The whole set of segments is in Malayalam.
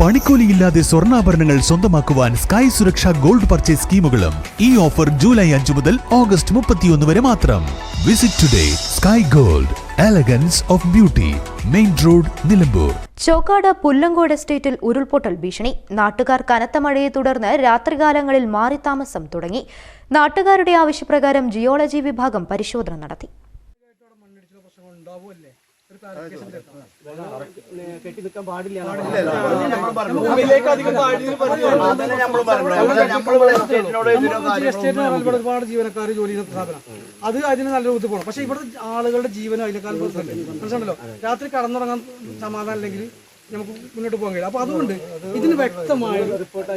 പണിക്കൂലിയില്ലാതെ സ്വർണാഭരണങ്ങൾ സ്വന്തമാക്കുവാൻ സ്കൈ സുരക്ഷ ഗോൾഡ് പർച്ചേസ് സ്കീമുകളും ഈ ഓഫർ ജൂലൈ അഞ്ചു മുതൽ ഓഗസ്റ്റ് മുപ്പത്തിയൊന്ന് വരെ മാത്രം. Visit today Sky Gold elegance of beauty main road Nilambur. Chokkad Pullangode എസ്റ്റേറ്റിൽ ഉരുൾപൊട്ടൽ ഭീഷണി. നാട്ടുകാർ കനത്ത മഴയെ തുടർന്ന് രാത്രികാലങ്ങളിൽ മാറി താമസം തുടങ്ങി. നാട്ടുകാരുടെ ആവശ്യപ്രകാരം ജിയോളജി വിഭാഗം പരിശോധന നടത്തി. കെട്ടി നിൽക്കാൻ പാടില്ല എസ്റ്റേറ്റ് ഇവിടെ ഒരുപാട് ജീവനക്കാർ ജോലി ചെയ്യുന്ന സ്ഥാപനം അത് അതിന് നല്ല ബുദ്ധി പോകണം പക്ഷെ ഇവിടെ ആളുകളുടെ ജീവനും അതിനേക്കാൾ മനസ്സിലുണ്ടല്ലോ രാത്രി കടന്നുറങ്ങാൻ സമാധാനം അല്ലെങ്കിൽ നമുക്ക് മുന്നോട്ട് പോകാൻ കഴിയും. അപ്പൊ അതുകൊണ്ട് ഇതിന് വ്യക്തമായി റിപ്പോർട്ട്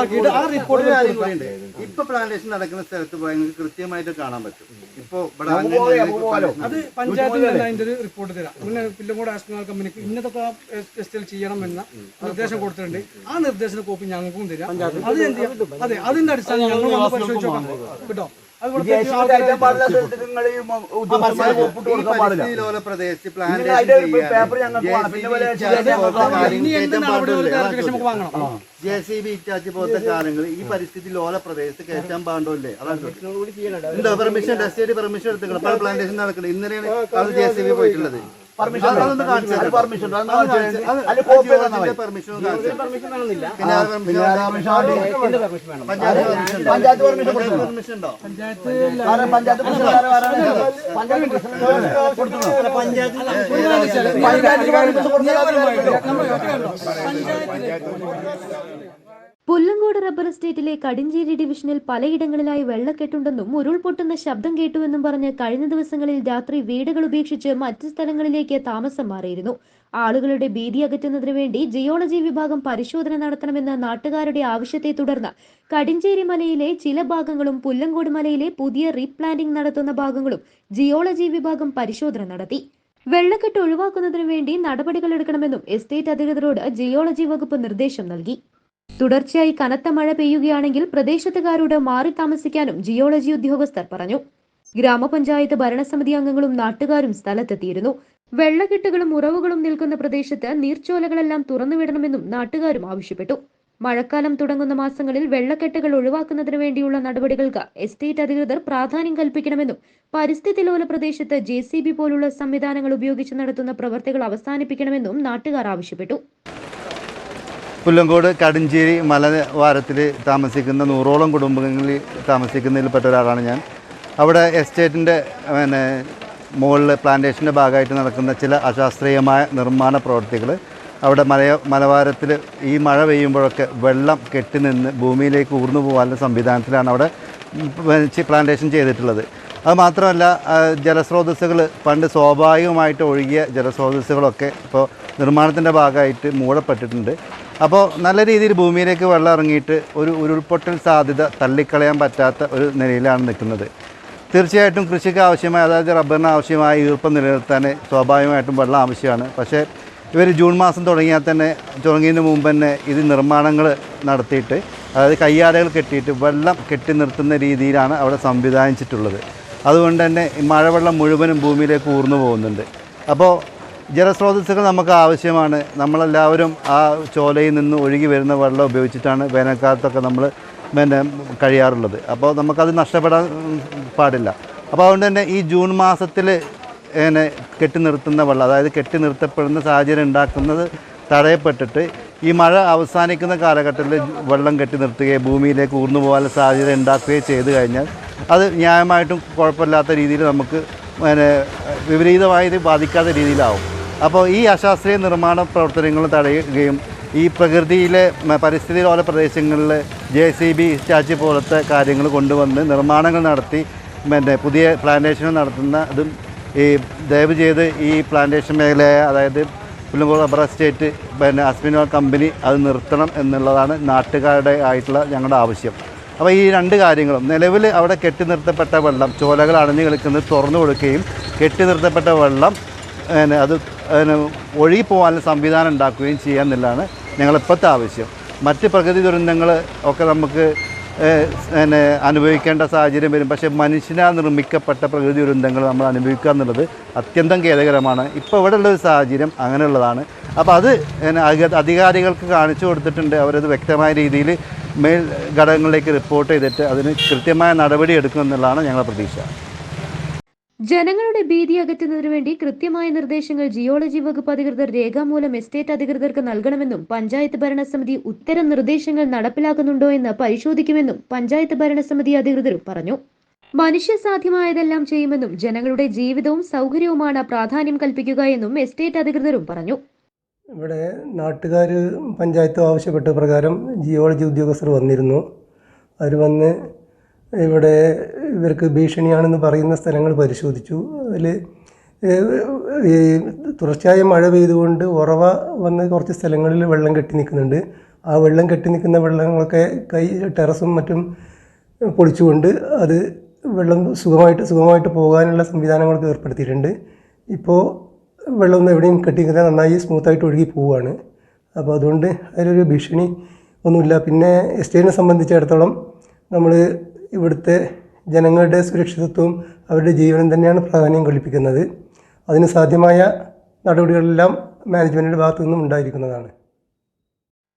ആക്കിയിട്ട് ആ റിപ്പോർട്ട് ഇപ്പൊ പ്ലാന്റേഷൻ നടക്കുന്ന സ്ഥലത്ത് പോയാൽ നിങ്ങൾക്ക് കൃത്യമായിട്ട് കാണാൻ പറ്റും. ഇപ്പൊ അത് പഞ്ചായത്തിൽ തന്നെ അതിന്റെ ഒരു റിപ്പോർട്ട് തരാം. പിന്നെ പില്ലങ്കോട് ആസ്ട്രോണൽ കമ്പനിക്ക് ഇന്നതൊക്കെ ടെസ്റ്റിൽ ചെയ്യണം എന്ന നിർദ്ദേശം കൊടുത്തിട്ടുണ്ട്. ആ നിർദ്ദേശത്തിന് കോപ്പി ഞങ്ങൾക്കും തരാം. അത് എന്ത് ചെയ്യാം? അതെ അതിന്റെ അടിസ്ഥാനം ഞങ്ങൾ വന്ന് പരിശോധിച്ച് നോക്കാം കേട്ടോ? പ്രദേശത്ത് ജെ സി ബി ഇറ്റാച്ച് പോലത്തെ കാര്യങ്ങൾ ഈ പരിസ്ഥിതി ലോല പ്രദേശത്ത് കയറ്റാൻ പാടില്ലേ. അതാണ് പെർമിഷൻ ടെസ്റ്റ് പെർമിഷൻ എടുത്തിട്ടുണ്ട് പ്ലാന്റേഷൻ നടക്കുന്നത് ഇന്നലെയാണ് അത് ജെ സി ബി പോയിട്ടുള്ളത്. പെർമിഷൻ പെർമിഷൻ ഒന്ന് കാണിച്ച് തരാം. പിന്നെ പഞ്ചായത്ത് permission ഉണ്ട്. പഞ്ചായത്ത് പെർമിഷൻ ഉണ്ട്. പഞ്ചായത്ത് പഞ്ചായത്ത് പഞ്ചായത്ത് പുല്ലങ്കോട് റബ്ബർ എസ്റ്റേറ്റിലെ കടിഞ്ചേരി ഡിവിഷനിൽ പലയിടങ്ങളിലായി വെള്ളക്കെട്ടുണ്ടെന്നും ഉരുൾപൊട്ടുന്ന ശബ്ദം കേട്ടുവെന്നും പറഞ്ഞ് കഴിഞ്ഞ ദിവസങ്ങളിൽ രാത്രി വീടുകൾ ഉപേക്ഷിച്ച് മറ്റ് സ്ഥലങ്ങളിലേക്ക് താമസം മാറിയിരുന്നു. ആളുകളുടെ ഭീതി അകറ്റുന്നതിനു വേണ്ടി ജിയോളജി വിഭാഗം പരിശോധന നടത്തണമെന്ന നാട്ടുകാരുടെ ആവശ്യത്തെ തുടർന്ന് കടിഞ്ചേരി മലയിലെ ചില ഭാഗങ്ങളും പുല്ലങ്കോട് മലയിലെ പുതിയ റീപ്ലാന്റിംഗ് നടത്തുന്ന ഭാഗങ്ങളും ജിയോളജി വിഭാഗം പരിശോധന നടത്തി. വെള്ളക്കെട്ട് ഒഴിവാക്കുന്നതിനു വേണ്ടി നടപടികൾ എടുക്കണമെന്നും എസ്റ്റേറ്റ് അധികൃതരോട് ജിയോളജി വകുപ്പ് നിർദ്ദേശം നൽകി. തുടർച്ചയായി കനത്ത മഴ പെയ്യുകയാണെങ്കിൽ പ്രദേശത്തുകാരോട് മാറി താമസിക്കാനും ജിയോളജി ഉദ്യോഗസ്ഥർ പറഞ്ഞു. ഗ്രാമപഞ്ചായത്ത് ഭരണസമിതി അംഗങ്ങളും നാട്ടുകാരും സ്ഥലത്തെത്തിയിരുന്നു. വെള്ളക്കെട്ടുകളും ഉറവുകളും നിൽക്കുന്ന പ്രദേശത്ത് നീർച്ചോലകളെല്ലാം തുറന്നുവിടണമെന്നും നാട്ടുകാരും ആവശ്യപ്പെട്ടു. മഴക്കാലം തുടങ്ങുന്ന മാസങ്ങളിൽ വെള്ളക്കെട്ടുകൾ ഒഴിവാക്കുന്നതിനു വേണ്ടിയുള്ള നടപടികൾക്ക് എസ്റ്റേറ്റ് അധികൃതർ പ്രാധാന്യം കൽപ്പിക്കണമെന്നും പരിസ്ഥിതി ലോല പ്രദേശത്ത് ജെ പോലുള്ള സംവിധാനങ്ങൾ ഉപയോഗിച്ച് നടത്തുന്ന പ്രവർത്തികൾ അവസാനിപ്പിക്കണമെന്നും നാട്ടുകാർ ആവശ്യപ്പെട്ടു. പുല്ലങ്കോട് കടുഞ്ചേരി മലവാരത്തിൽ താമസിക്കുന്ന നൂറോളം കുടുംബങ്ങളിൽ താമസിക്കുന്നതിൽപ്പെട്ട ഒരാളാണ് ഞാൻ. അവിടെ എസ്റ്റേറ്റിന്റെ പിന്നെ മുകളിൽ പ്ലാന്റേഷന്റെ ഭാഗമായിട്ട് നടക്കുന്ന ചില അശാസ്ത്രീയമായ നിർമ്മാണ പ്രവർത്തികൾ അവിടെ മലയ മലവാരത്തിൽ ഈ മഴ പെയ്യുമ്പോഴൊക്കെ വെള്ളം കെട്ടി നിന്ന് ഭൂമിയിലേക്ക് ഊർന്നു പോകാനുള്ള സംവിധാനത്തിലാണ് അവിടെ പ്ലാന്റേഷൻ ചെയ്തിട്ടുള്ളത്. അത് മാത്രമല്ല ജലസ്രോതസ്സുകൾ പണ്ട് സ്വാഭാവികമായിട്ട് ഒഴുകിയ ജലസ്രോതസ്സുകളൊക്കെ ഇപ്പോൾ നിർമ്മാണത്തിന്റെ ഭാഗമായിട്ട് മൂടപ്പെട്ടിട്ടുണ്ട്. അപ്പോൾ നല്ല രീതിയിൽ ഭൂമിയിലേക്ക് വെള്ളം ഇറങ്ങിയിട്ട് ഒരു ഉരുൾപൊട്ടൽ സാധ്യത തള്ളിക്കളയാൻ പറ്റാത്ത ഒരു നിലയിലാണ് നിൽക്കുന്നത്. തീർച്ചയായിട്ടും കൃഷിക്ക് ആവശ്യമായ അതായത് റബ്ബറിന് ആവശ്യമായ ഈർപ്പം നിലനിർത്താൻ സ്വാഭാവികമായിട്ടും വെള്ളം ആവശ്യമാണ്. പക്ഷേ ഇവർ ജൂൺ മാസം തുടങ്ങിയാൽ തന്നെ തുടങ്ങിയതിന് മുമ്പ് തന്നെ ഇത് നിർമ്മാണങ്ങൾ നടത്തിയിട്ട് അതായത് കയ്യാലകൾ കെട്ടിയിട്ട് വെള്ളം കെട്ടി നിർത്തുന്ന രീതിയിലാണ് അവിടെ സംവിധാനിച്ചിട്ടുള്ളത്. അതുകൊണ്ട് തന്നെ മഴവെള്ളം മുഴുവനും ഭൂമിയിലേക്ക് ഊർന്നു പോകുന്നുണ്ട്. അപ്പോൾ ജലസ്രോതസ്സുകൾ നമുക്ക് ആവശ്യമാണ്. നമ്മളെല്ലാവരും ആ ചോലയിൽ നിന്ന് ഒഴുകി വരുന്ന വെള്ളം ഉപയോഗിച്ചിട്ടാണ് വേനൽക്കാലത്തൊക്കെ നമ്മൾ പിന്നെ കഴിയാറുള്ളത്. അപ്പോൾ നമുക്കത് നഷ്ടപ്പെടാൻ പാടില്ല. അപ്പോൾ അതുകൊണ്ട് തന്നെ ഈ ജൂൺ മാസത്തിൽ പിന്നെ കെട്ടി നിർത്തുന്ന വെള്ളം അതായത് കെട്ടി നിർത്തപ്പെടുന്ന സാഹചര്യം ഉണ്ടാക്കുന്നത് തടയപ്പെട്ടിട്ട് ഈ മഴ അവസാനിക്കുന്ന കാലഘട്ടത്തിൽ വെള്ളം കെട്ടി നിർത്തുകയും ഭൂമിയിലേക്ക് ഊർന്നു പോകാനുള്ള സാഹചര്യം ഉണ്ടാക്കുകയും ചെയ്തു കഴിഞ്ഞാൽ അത് ന്യായമായിട്ടും കുഴപ്പമില്ലാത്ത രീതിയിൽ നമുക്ക് പിന്നെ വിപരീതമായി ബാധിക്കാത്ത രീതിയിലാവും. അപ്പോൾ ഈ അശാസ്ത്രീയ നിർമ്മാണ പ്രവർത്തനങ്ങൾ തടയുകയും ഈ പ്രകൃതിയിലെ പരിസ്ഥിതി ലോല പ്രദേശങ്ങളിൽ ജെ സി ബി സ്റ്റാച്ച് പോലത്തെ കാര്യങ്ങൾ കൊണ്ടുവന്ന് നിർമ്മാണങ്ങൾ നടത്തി പിന്നെ പുതിയ പ്ലാന്റേഷൻ നടത്തുന്ന ഇതും ഈ ദയവ് ചെയ്ത് ഈ പ്ലാന്റേഷൻ മേഖലയായ അതായത് പുല്ലുംകോട് റബ്ബർ എസ്റ്റേറ്റ് പിന്നെ അസ്മിനോ കമ്പനി അത് നിർത്തണം എന്നുള്ളതാണ് നാട്ടുകാരുടെ ആയിട്ടുള്ള ഞങ്ങളുടെ ആവശ്യം. അപ്പോൾ ഈ രണ്ട് കാര്യങ്ങളും നിലവിൽ അവിടെ കെട്ടി നിർത്തപ്പെട്ട വെള്ളം ചോലകൾ അണഞ്ഞു കിടക്കുന്നത് തുറന്നു കൊടുക്കുകയും കെട്ടി നിർത്തപ്പെട്ട വെള്ളം അത് പിന്നെ ഒഴുകി പോകാനുള്ള സംവിധാനം ഉണ്ടാക്കുകയും ചെയ്യാമെന്നുള്ളതാണ് ഞങ്ങളിപ്പോഴത്തെ ആവശ്യം. മറ്റ് പ്രകൃതി ദുരന്തങ്ങൾ ഒക്കെ നമുക്ക് പിന്നെ അനുഭവിക്കേണ്ട സാഹചര്യം വരും. പക്ഷേ മനുഷ്യനാൽ നിർമ്മിക്കപ്പെട്ട പ്രകൃതി ദുരന്തങ്ങൾ നമ്മൾ അനുഭവിക്കുക എന്നുള്ളത് അത്യന്തം ഖേദകരമാണ്. ഇപ്പോൾ ഇവിടെ ഒരു സാഹചര്യം അങ്ങനെയുള്ളതാണ്. അപ്പോൾ അത് അധികാരികൾക്ക് കാണിച്ചു കൊടുത്തിട്ടുണ്ട്. അവരത് വ്യക്തമായ രീതിയിൽ മേൽ ഘടകങ്ങളിലേക്ക് റിപ്പോർട്ട് ചെയ്തിട്ട് അതിന് കൃത്യമായ നടപടി എടുക്കുമെന്നുള്ളതാണ് ഞങ്ങളുടെ പ്രതീക്ഷ. ജനങ്ങളുടെ ഭീതി അകറ്റുന്നതിനു വേണ്ടി കൃത്യമായ നിർദ്ദേശങ്ങൾ ജിയോളജി വകുപ്പ് അധികൃതർ രേഖാമൂലം എസ്റ്റേറ്റ് അധികൃതർക്ക് നൽകണമെന്നും പഞ്ചായത്ത് ഭരണസമിതി ഉത്തരം നിർദ്ദേശങ്ങൾ നടപ്പിലാക്കുന്നുണ്ടോ എന്ന് പരിശോധിക്കുമെന്നും പഞ്ചായത്ത് ഭരണസമിതി അധികൃതർ പറഞ്ഞു. മനുഷ്യ സാധ്യമായതെല്ലാം ചെയ്യുമെന്നും ജനങ്ങളുടെ ജീവിതവും സൗകര്യവുമാണ് പ്രാധാന്യം കൽപ്പിക്കുക എന്നും എസ്റ്റേറ്റ് അധികൃതരും പറഞ്ഞു. ഇവിടെ നാട്ടുകാർ പഞ്ചായത്ത് ആവശ്യപ്പെട്ട പ്രകാരം ജിയോളജി ഉദ്യോഗസ്ഥർ വന്നിരുന്നു. അവർ വന്ന് ഇവിടെ ഇവർക്ക് ഭീഷണിയാണെന്ന് പറയുന്ന സ്ഥലങ്ങൾ പരിശോധിച്ചു. അതിൽ ഈ തുടർച്ചയായ മഴ പെയ്തുകൊണ്ട് ഉറവ വന്ന് കുറച്ച് സ്ഥലങ്ങളിൽ വെള്ളം കെട്ടി നിൽക്കുന്നുണ്ട്. ആ വെള്ളം കെട്ടി നിൽക്കുന്ന വെള്ളങ്ങളൊക്കെ കൈ ടെറസും മറ്റും പൊളിച്ചുകൊണ്ട് അത് വെള്ളം സുഖമായിട്ട് സുഖമായിട്ട് പോകാനുള്ള സംവിധാനങ്ങളൊക്കെ ഏർപ്പെടുത്തിയിട്ടുണ്ട്. ഇപ്പോൾ വെള്ളമൊന്നും എവിടെയും കെട്ടിക്കില്ല നന്നായി സ്മൂത്തായിട്ട് ഒഴുകി പോവുകയാണ്. അപ്പോൾ അതുകൊണ്ട് അതിലൊരു ഭീഷണി ഒന്നുമില്ല. പിന്നെ എസ്റ്റേറ്റിനെ സംബന്ധിച്ചിടത്തോളം നമ്മൾ ഇവിടുത്തെ ജനങ്ങളുടെ സുരക്ഷിതത്വവും അവരുടെ ജീവനും തന്നെയാണ് പ്രാധാന്യം കൊള്ളിപ്പിക്കുന്നത്. അതിന് സാധ്യമായ നടപടികളെല്ലാം മാനേജ്മെന്റിന്റെ ഭാഗത്തു നിന്നും ഉണ്ടായിരിക്കുന്നതാണ്.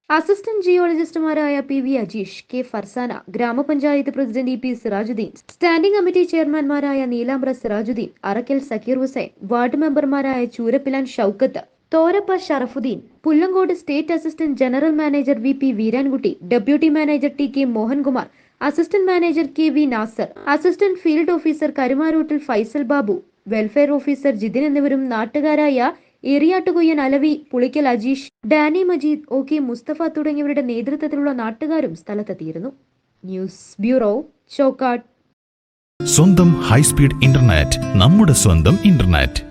Assistant ജിയോളജിസ്റ്റുമാരായ P V Ajeesh K Farsana ഗ്രാമപഞ്ചായത്ത് president E P Sirajuddeen standing committee ചെയർമാൻമാരായ Neelambra Sirajuddin Arakkal Zakir Hussain ward മെമ്പർമാരായ Choorappilan Shoukath Thorappa Sharafuddeen Pullangode estate assistant general manager V P Veerankutty deputy manager T K Mohankumar assistant manager K V Nasar assistant field officer Karumaroottil Faisal Babu welfare officer Jithin എന്നിവരും നാട്ടുകാരായ എറിയാട്ടുകൊയ്യൻ അലവി പുളിക്കൽ അജീഷ് ഡാനി മജീദ് ഒ കെ മുസ്തഫ തുടങ്ങിയവരുടെ നേതൃത്വത്തിലുള്ള നാട്ടുകാരും സ്ഥലത്തെത്തിയിരുന്നു. ന്യൂസ് ബ്യൂറോ ചോക്കാട്ട് സ്വന്തം ഹൈസ്പീഡ് ഇന്റർനെറ്റ് നമ്മുടെ സ്വന്തം ഇന്റർനെറ്റ്.